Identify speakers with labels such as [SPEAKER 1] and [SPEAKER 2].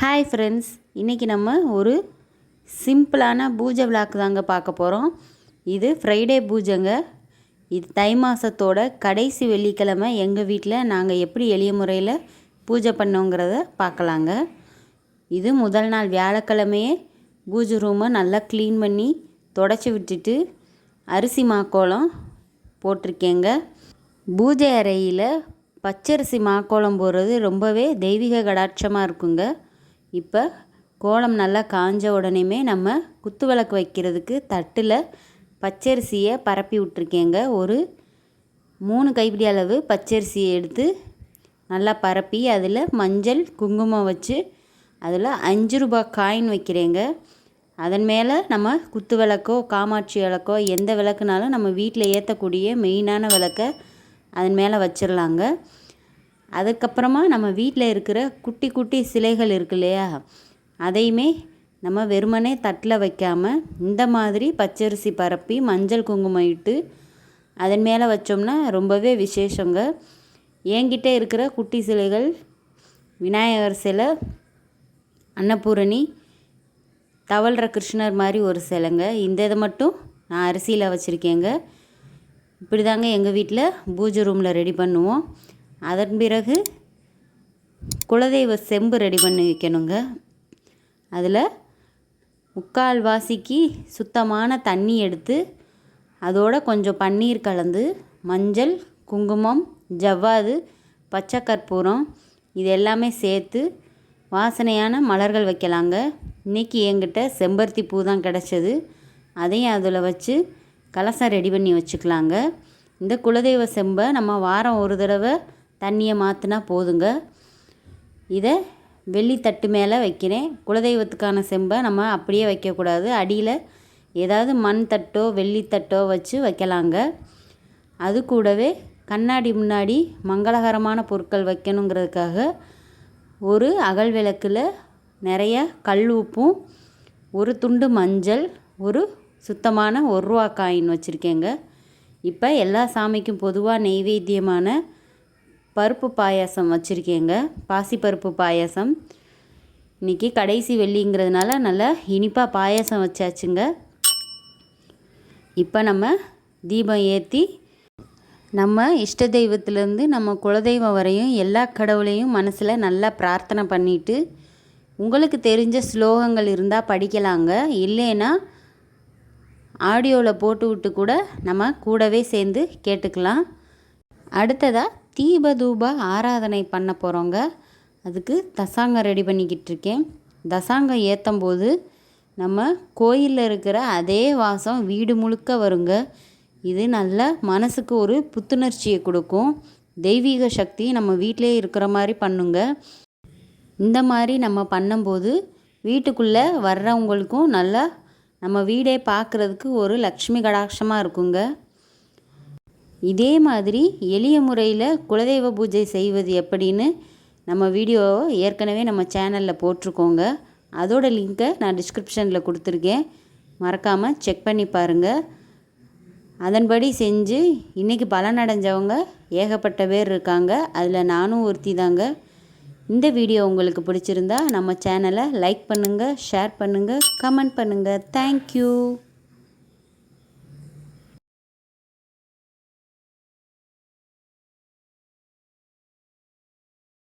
[SPEAKER 1] Hi friends இன்றைக்கி நம்ம ஒரு சிம்பிளான பூஜை விளாக்கு தாங்க பார்க்க போகிறோம் இது ஃப்ரைடே பூஜைங்க. இது தை மாதத்தோட கடைசி வெள்ளிக்கிழமை. எங்கள் வீட்டில் நாங்கள் எப்படி எளிய முறையில் பூஜை பண்ணோங்கிறத பார்க்கலாங்க. இது முதல் நாள் வியாழக்கிழமையே பூஜை ரூமை நல்லா க்ளீன் பண்ணி தொடச்சி விட்டுட்டு அரிசி மாக்கோளம் போட்டிருக்கேங்க. பூஜை அறையில் பச்சரிசி மாக்கோளம் போடுறது ரொம்பவே தெய்வீக கடாட்சமாக இருக்குங்க. இப்போ கோலம் நல்லா காஞ்ச உடனேமே நம்ம குத்து விளக்கு வைக்கிறதுக்கு தட்டில் பச்சரிசியை பரப்பி விட்ருக்கேங்க ஒரு மூணு கைப்பிடி அளவு பச்சரிசியை எடுத்து நல்லா பரப்பி அதில் மஞ்சள் குங்குமம் வச்சு அதில் அஞ்சு ரூபா காயின் வைக்கிறேங்க. அதன் மேலே நம்ம குத்து விளக்கோ காமாட்சி விளக்கோ எந்த விளக்குனாலும் நம்ம வீட்டில் ஏற்றக்கூடிய மெயினான விளக்கை அதன் மேலே வச்சிடலாங்க அதுக்கப்புறமா நம்ம வீட்டில் இருக்கிற குட்டி குட்டி சிலைகள் இருக்கு இல்லையா? அதையுமே நம்ம வெறுமனே தட்டில் வைக்காமல் இந்த மாதிரி பச்சரிசி பரப்பி மஞ்சள் குங்குமம் இட்டு அதன் மேலே வச்சோம்னா ரொம்பவே விசேஷங்க. என்கிட்ட இருக்கிற குட்டி சிலைகள் விநாயகர் சிலை அன்னபூரணி தவழ்கிற கிருஷ்ணர் மாதிரி ஒரு சிலைங்க. இந்த இதை மட்டும் நான் அரிசியில் வச்சுருக்கேங்க. இப்படி தாங்க எங்கள் வீட்டில் பூஜை ரூமில் ரெடி பண்ணுவோம். அதன் பிறகு குலதெய்வ செம்பு ரெடி பண்ணி வைக்கணுங்க. அதில் முக்கால் வாசிக்கு சுத்தமான தண்ணி எடுத்து அதோட கொஞ்சம் பன்னீர் கலந்து மஞ்சள் குங்குமம் ஜவ்வாது பச்சை கற்பூரம் இது எல்லாமே சேர்த்து வாசனையான மலர்கள் வைக்கலாங்க. இன்றைக்கி என்கிட்ட செம்பருத்தி பூ தான் கிடச்சது. அதையும் அதில் வச்சு கலசம் ரெடி பண்ணி வச்சுக்கலாங்க. இந்த குலதெய்வ செம்பை நம்ம வாரம் ஒரு தடவை தண்ணியை மாற்றினா போதுங்க. இதை வெள்ளி தட்டு மேலே வைக்கிறேன். குலதெய்வத்துக்கான செம்பை நம்ம அப்படியே வைக்கக்கூடாது. அடியில் ஏதாவது மண் தட்டோ வெள்ளி தட்டோ வச்சு வைக்கலாங்க. அது கூடவே கண்ணாடி முன்னாடி மங்களகரமான பொருட்கள் வைக்கணுங்கிறதுக்காக ஒரு அகல் விளக்கில் நிறைய கல் உப்பும் ஒரு துண்டு மஞ்சள் ஒரு சுத்தமான ஒரு ரூபா காயின் வச்சுருக்கேங்க. இப்போ எல்லா சாமிக்கும் பொதுவாக நெய்வேத்தியமான பருப்பு பாயாசம் வச்சுருக்கேங்க. பாசிப்பருப்பு பாயாசம். இன்றைக்கி கடைசி வெள்ளிங்கிறதுனால நல்லா இனிப்பாக பாயாசம் வச்சாச்சுங்க. இப்போ நம்ம தீபம் ஏற்றி நம்ம இஷ்ட தெய்வத்துலேருந்து நம்ம குலதெய்வம் வரையும் எல்லா கடவுளையும் மனசில் நல்லா பிரார்த்தனை பண்ணிவிட்டு உங்களுக்கு தெரிஞ்ச ஸ்லோகங்கள் இருந்தால் படிக்கலாங்க. இல்லைன்னா ஆடியோவில் போட்டு விட்டு கூட நம்ம கூடவே சேர்ந்து கேட்டுக்கலாம். அடுத்ததாக தீபதூப ஆராதனை பண்ண போகிறோங்க அதுக்கு தசாங்கம் ரெடி பண்ணிக்கிட்டு இருக்கேன். தசாங்கம் ஏற்றும் போது நம்ம கோயிலில் இருக்கிற அதே வாசம் வீடு முழுக்க வருங்க. இது நல்ல மனசுக்கு ஒரு புத்துணர்ச்சியை கொடுக்கும். தெய்வீக சக்தி நம்ம வீட்டிலே இருக்கிற மாதிரி பண்ணுங்க. இந்த மாதிரி நம்ம பண்ணும்போது வீட்டுக்குள்ளே வர்றவங்களுக்கும் நல்லா நம்ம வீடே பார்க்குறதுக்கு ஒரு லக்ஷ்மி கடாட்சமாக இருக்குங்க. இதே மாதிரி எளிய முறையில் குலதெய்வ பூஜை செய்வது எப்படின்னு நம்ம வீடியோவை ஏற்கனவே நம்ம சேனலில் போட்டிருக்கோங்க. அதோட லிங்க்கை நான் டிஸ்கிரிப்ஷனில் கொடுத்துருக்கேன். மறக்காமல் செக் பண்ணி பாருங்கள் அதன்படி செஞ்சு இன்றைக்கி பலனடைஞ்சவங்க ஏகப்பட்ட பேர் இருக்காங்க. அதில் நானும் ஒருத்தி தாங்க இந்த வீடியோ உங்களுக்கு பிடிச்சிருந்தா நம்ம சேனலை லைக் பண்ணுங்கள் ஷேர் பண்ணுங்கள் கமெண்ட் பண்ணுங்கள் தேங்க்யூ